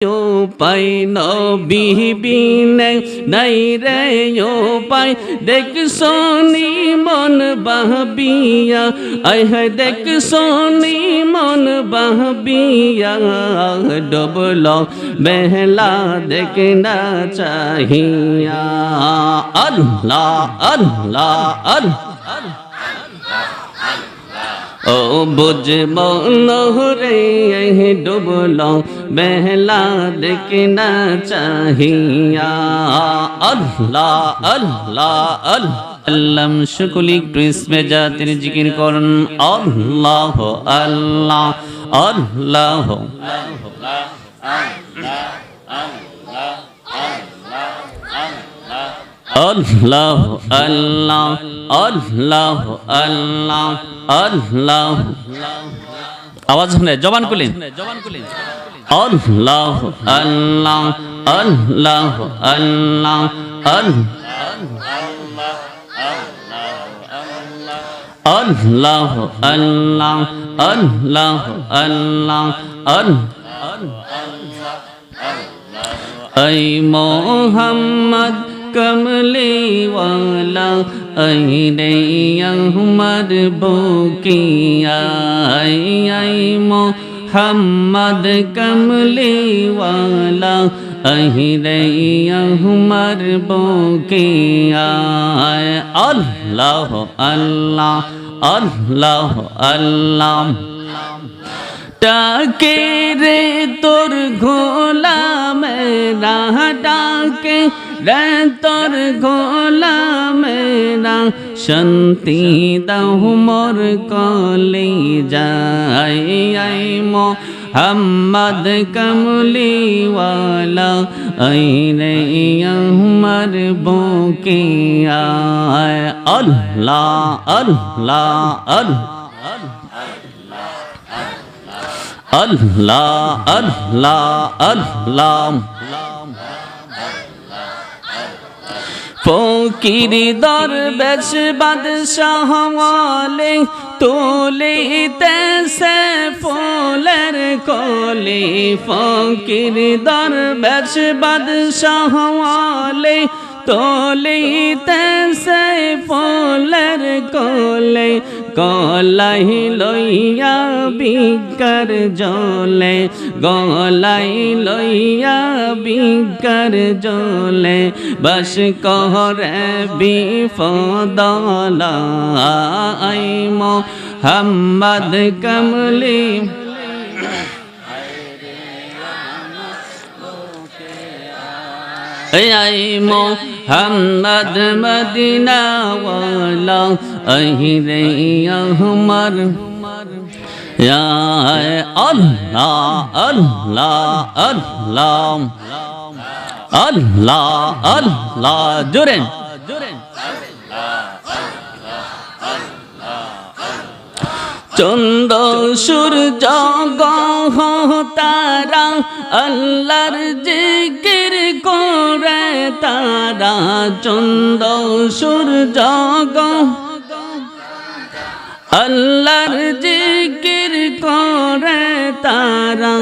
Yo pai no bi bi ne nai re yo pai dek soni mon bahbiya ai hai dek soni mon bahbiya doblo behla dekhna chahiya Allah Allah Allah ও বুঝ মনোহরে double, বেহলা দেখনা চাহিয়া। আল্লাহ আল্লাহ আল্লাহ, শুকুলি ক্রিসমে জাতির জিকির করুন। আল্লাহ আল্লাহ আল্লাহ আল্লাহ। আল্লাহ আল্লাহ আল্লাহ আল্লাহ আল্লাহ আওয়াজ শুনে জবান কুলিন আল্লাহ আল্লাহ আল্লাহ আল্লাহ আল্লাহ আল্লাহ আল্লাহ আল্লাহ আল্লাহ আই মোহাম্মদ কমলেওয়ালা আই রে আমার বকিয়া আই মো হাম্মদ কমলেওয়ালা अहिरैयमर बोकिया। अल्लाह अल्लाह अल्लाह अल्लाह। ডাকে রে তোর ঘোলা মেরা ডাকে রে তোর ঘোলা মেরা শান্তি দাও মোর কলে যাই আই মো হাম্মদ কমলিওয়ালা, আই রে আমার বুকে আয়। আল্লাহ আল্লাহ আল্লাহ আল্লাহ আল্লাহ আল্লাহ ফকির দরবেশ বাদশাহ ওয়ালে তোলে সে ফুলের কোলে। ফকির দরবেশ বাদশাহ ওয়ালে তোলে সে ফুলের কোলে। গলাই লইয়া বিকার জলে গলাই লইয়া বিকার জলে বস কহরে বিফদলা আই মোহাম্মদ কমলি আই মোহাম্মদ মদিনাওয়ালা আহিরে আমার আল্লাহ আল্লাহ আল্লাহ আল্লাহ আল্লাহ, জোরেন। চন্দ সূর্য গহ তারা, আল্লাহর জিগ চন্দ সূর্য আল্লাহর জিকির করে তারা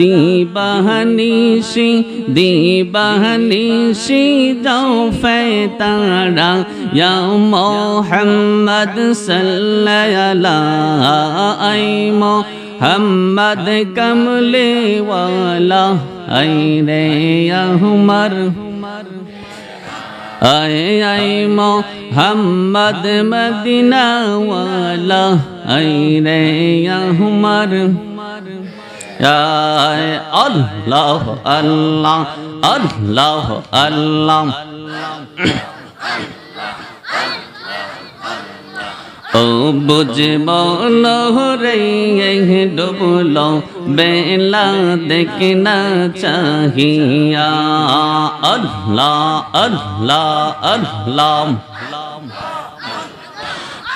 দিবাহানিসি দিবাহানিসি দৌফে তারা ইয়া মোহাম্মদ সাল্লাল্লাহু আই মোহাম্মদ কমলে ওয়ালা আই রে আহমর। আয় আই মোহাম্মদ মদিনাওয়ালা আই রে আমার আয় আল্লাহ আল্লাহ আল্লাহ আল্লাহ আল্লাহ। ও বুঝব নহরে ডুবল বেলা দেখনা চাহিয়া আল্লাহ আল্লাহ আল্লাহ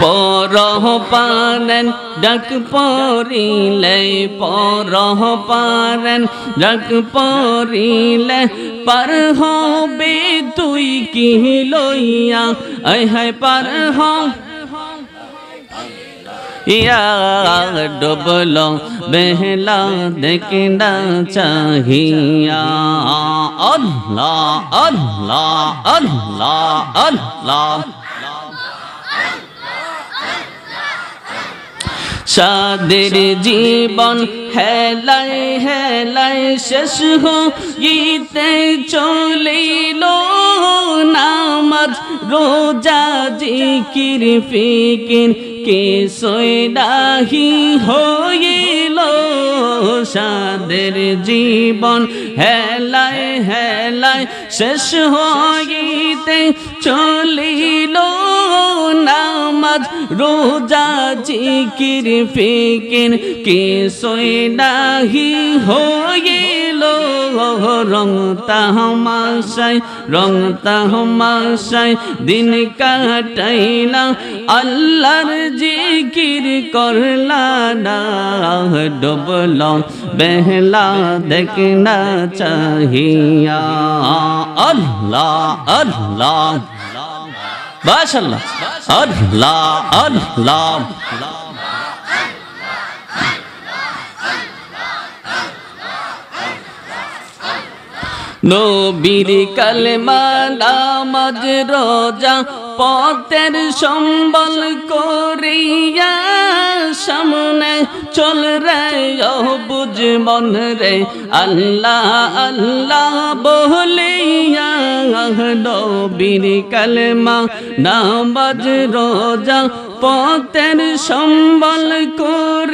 পরহ পারেন ডাক পরিলে পরহ পারেন ডাক পরিলে পার হবে তুই কি লইয়া আই হায় পার হ ইয়া ডুবলো বেহলা দেখনা চাহিয়া আল্লাহ আল্লাহ আল্লাহ আল্লাহ সাদের জীবন হেলাই হেলাই শেষ হইতে চলিল নামাজ রোজা জিকির ফিকির কে সৈদাহি হইল সাদের জীবন? হেলাই হেলাই শেষ হইতে চলিল নামাজ, রোজা, জিকির, ফিকির। কে সৈনাহি হইল রং তাহমাশাই রং তাহমাশাই, দিন কাটাইলা, আল্লাহর জিকির করলা না, ডুবল বেহলা দেখনা চাহিয়া। আল্লাহ আল্লাহ মাশাআল্লাহ, আল্লাহ আল্লাহ। নবীর কালেমা নামাজ রোজা পথের সম্বল করিয়া সামনে চল রে বুঝ মন রে। আল্লাহ আল্লাহ বলিয়া নবীর কালেমা নামাজ রোজা পথের সম্বল করিয়া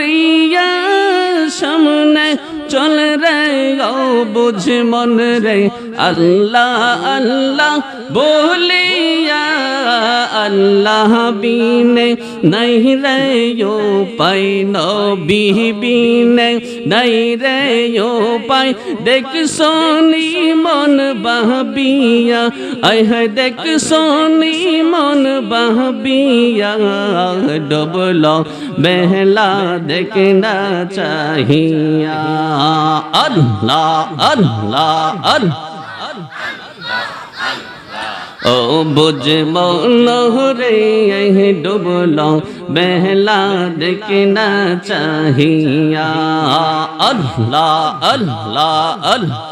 বুঝ মন রে। আল্লাহ আল্লাহ বলিয়া আল্লাহ বিনে নাই রে ও পাই নবী বিনে নাই রে ও পাই। দেখ সোনি মন বাহবিয়া আহ দেখ সোনি মন বাহবিয়া। ডবল বেহলা দেখনা চাহিয়া। আল্লাহ আল্লাহ আল্লাহ। ও বুঝ মনোহরে ডুবল বেহলা দেখনা চাহিয়া আল্লাহ আল্লাহ আল্লাহ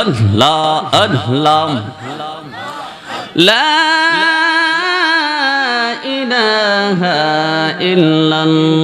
আল্লাহ আল্লাহ لا إله إلا الله